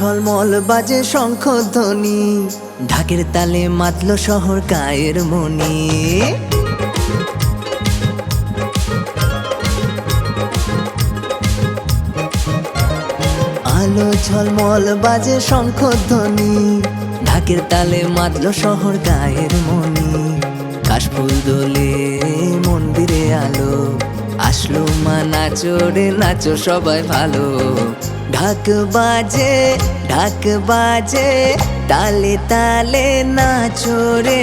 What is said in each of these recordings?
ঝলমল বাজে শঙ্খ ধ্বনি। ঢাকের তালে মাতল শহর কায়ের মনি আলো ঝলমল বাজে শঙ্খ ধ্বনি। ঢাকের তালে মাতল শহর গায়ের মনি কাশফুল দোলে মন্দিরে আলো। আসলো মা নাচো রে নাচো সবাই ভালো। ঢাক বাজে ঢাক বাজে, তালে তালে নাচো রে।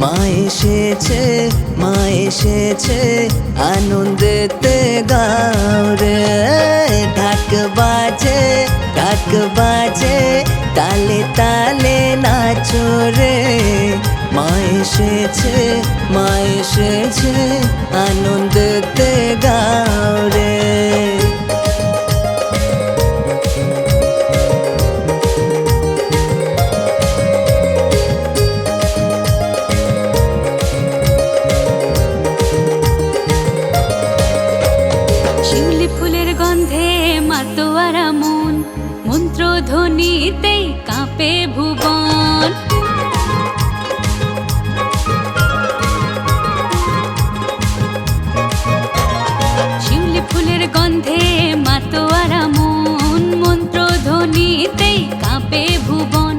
মা এসেছে মা এসেছে, আনন্দেতে গাও রে। ঢাক বাজে ঢাক বাজে, তালে তালে নাচো রে। মা এসেছে মা এসেছে, আনন্দেতে গন্ধে মাতোয়ারা মন মন্ত্র ধ্বনিতেই কাঁপে ভুবন। শিউলি ফুলের গন্ধে মাতোয়ারা মন মন্ত্র ধ্বনিতেই কাঁপে ভুবন।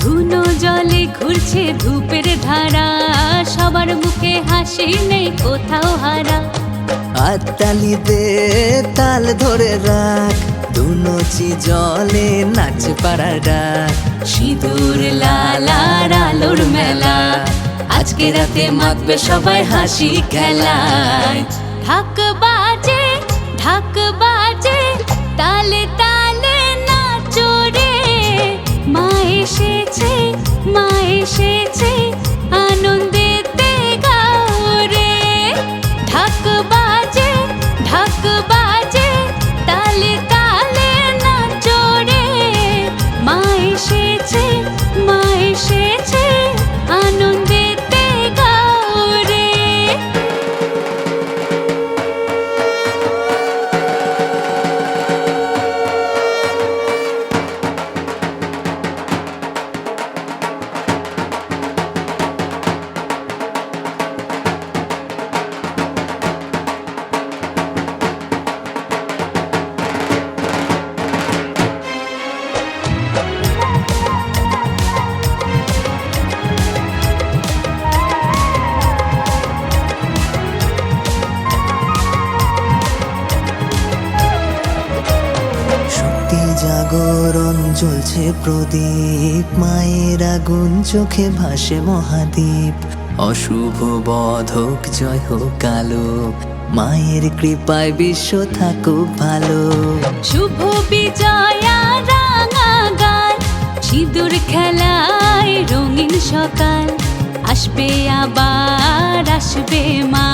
ধুনো জলে ঘুরছে ধূপের ধারা, সবার মুখে হাসি নেই কোথাও হারা। হাততালি দে তাল ধরে রাখ। দুনচি জলে নাচ পাড়ার ডাক। সিঁদুর লালার আলোর মেলা। আজকে রাতে মাতবে সবাই হাসি খেলায়। ঢাক বাজে ঢাক বাজে, তালে তালে নাচো রে। মা এসেছে মা এসেছে। বাজে জ্বলছে প্রদীপ, মায়ের আগুন চোখে ভাসে মহাদীপ। অশুভ বধক, জয় হোক কালো মায়ের কৃপায় বিশ্ব থাকুক ভালো। শুভ বিজয়া গাল সিঁদুর খেলায় রঙিন সকাল। আসবে আবার, আসবে মা,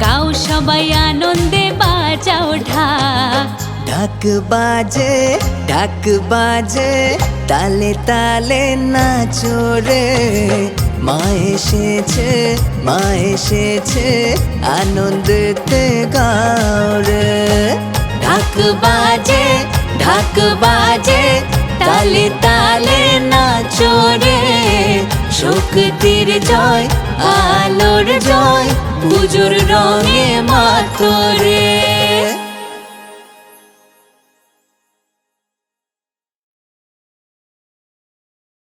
গাও সবাই আনন্দে বাজাও ঢাক। ঢাক বাজে ঢাক বাজে, তালে তালে নাচো রে। মা এসেছে মা এসেছে, আনন্দেতে গাও ঢাক বাজে ঢাক বাজে, তালে তালে নাচো রে। শক্তির জয়, আলোর জয় পুজোর রঙে মাতরে।